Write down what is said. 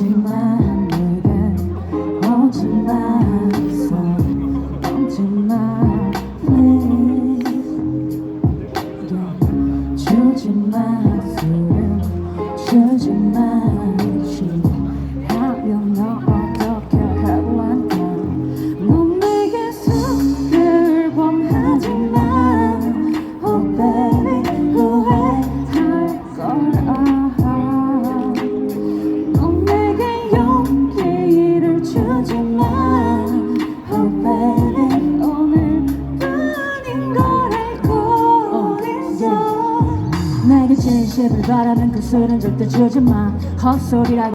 하지만 내게 오지 마서 오지 마 please yeah. 주지 마세요 주지 마 진실을 바라는 그 술은 절대 주지 마. 헛소리라고